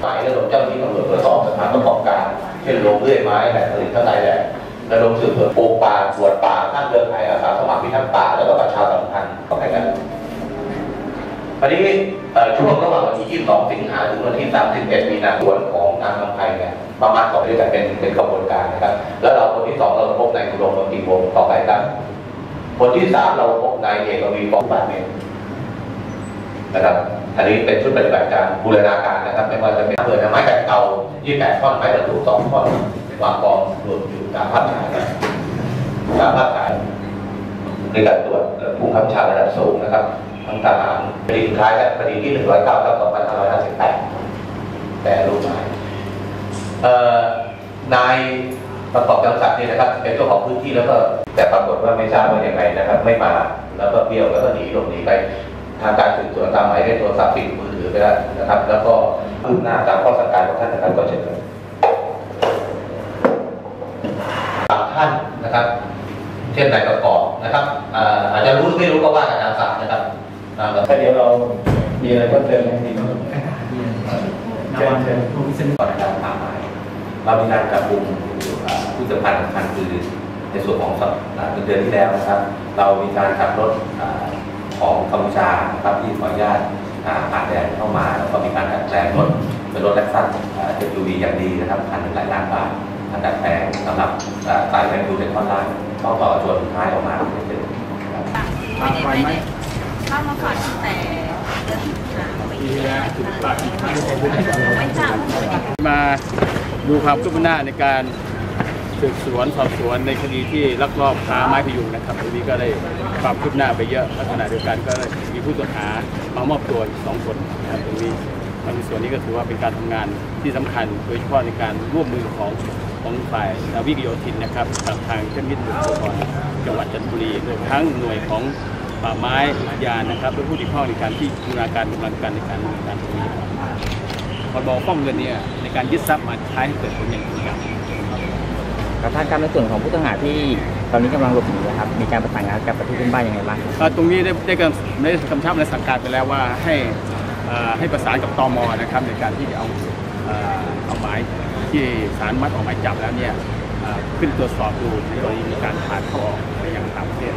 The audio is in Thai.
หมายระดมเจ้าหน้าที่ตำรวจตรวจสอบสถานประกอบการ เช่นโรงเลื่อยไม้แหล่งผลิตทั้งหลายแหล่ระดมสืบสวนปูป่าสวนป่าท่านเรือไทยอาสาสมัครพิทักษ์ป่า แล้วก็ประชาสัมพันธ์เข้าไปกันอันนี้ช่วงระหว่างวันที่ 22 สิงหาถึงวันที่ 31 มีนาคมของนางกำไพเนี่ยประมาณสองเดือนเป็นเป็นกระบวนการนะครับ แล้วเราคนที่สองเราพบนายอุดมมนตรีวงต่อไปครับคนที่สามเราพบนายเอกวีปองบาทเมตร นะครับ อันนี้เป็นชุดปฏิบัติการบูรณาการนะครับ ไม่ว่าจะเป็นเปิดไม้แบบเก่า28ท่อนไม้ตะลุสองท่อนวางกองรวมอยู่ตามภาพถ่ายนะตามภาพถ่ายในการตรวจผู้ขับชาระดับสูงนะครับทั้งทหารคดีสุดท้ายและคดีที่109ทับ2558แต่รูปหมายเอ่อนายประกอบจำศักดิ์เนี่นะครับ เป็นเจ้าของพื้นที่แล้วก็แต่ปรากฏว่าไม่ทราบว่าอย่างไรนะครับ ไม่มาแล้วก็เบี้ยวแล้วก็หนีหลบหนีไป ทางการสืบสวนตามหมายเลขโทรศัพท์ปิดมือถือไปแล้วนะครับ แล้วก็คืบหน้าตามข้อสั่งการของท่านนะครับก็เช่นกันบางท่านนะครับ เช่นนายประกอบนะครับอ่าอาจจะรู้หรือไม่รู้ก็ว่ากันตามศาลนะครับอ่าแล้วถ้าเดี๋ยวเรามีอะไรเพิ่มเติมไหมทีนี้นวันผู้พิเศษก่อนการป่าไม้เรามีการจับกลุ่มอ่าผู้สัมพันธ์สำคัญคือในส่วนของสัปอ่าเดือนที่แล้วนะครับ เรามีการขับรถอ่า ของกัมพูชานะครับที่ขออนุญาตอ่าผ่านแดนเข้ามาแล้วก็มีการดัดแปลงรถเป็นรถแล็กซัสเอ็มยูวีอย่างดีนะครับพันหนึ่งหลายล้านบาทการดัดแปลงสำหรับอ่าสายแมงดูในท่อนล่างต้องต่อชนท้ายออกมาเป็นเป็นไม่ได้ไม่ได้เข้ามาฝากตั้งแต่เดือนสิงหาปีที่แล้วไม่ทราบมาดูความคืบหน้าในการ สืบสวนสอบสวนในคดีที่ลักลอบค้าไม้พยุงนะครับตรงนี้ก็ได้ความคืบหน้าไปเยอะลักษณะเดียวกันก็มีผู้ต้องหามามอบตัวอีกสองคนนะครับตรงนี้ในส่วนนี้ก็ถือว่าเป็นการทำงานที่สำคัญ โดยเฉพาะในการร่วมมือของของฝ่ายนาวิกโยธินนะครับกับทางเจ้าหน้าที่ตำรวจจังหวัดจันทบุรีรวมทั้งหน่วยของป่าไม้อุทยานนะครับและผู้ที่ข้องในการที่บูรณาการกำลังกันในการดำเนินการตรงนี้ครับพรบป้องกันเนี่ยในการยึดทรัพย์มาใช้ให้เกิดผลอย่างจริงจัง กับทานครับในส่วนของผู้ต้องหาที่ตอนนี้กำลังหลบหนีนะครับมีการประสานงานกับประเทศเพื่อนบ้านยังไงบ้างเอ่อตรงนี้ได้ได้กำได้กำชับและสั่งการไปแล้วว่าให้เอ่อให้ประสานกับตมนะครับในการที่จะเอาเอ่อเอาหมายที่สารมัดออกหมายจับแล้วเนี่ยเอ่อขึ้นตรวจสอบดูในกรณีมีการผ่านเข้าออกไปยังต่างประเทศ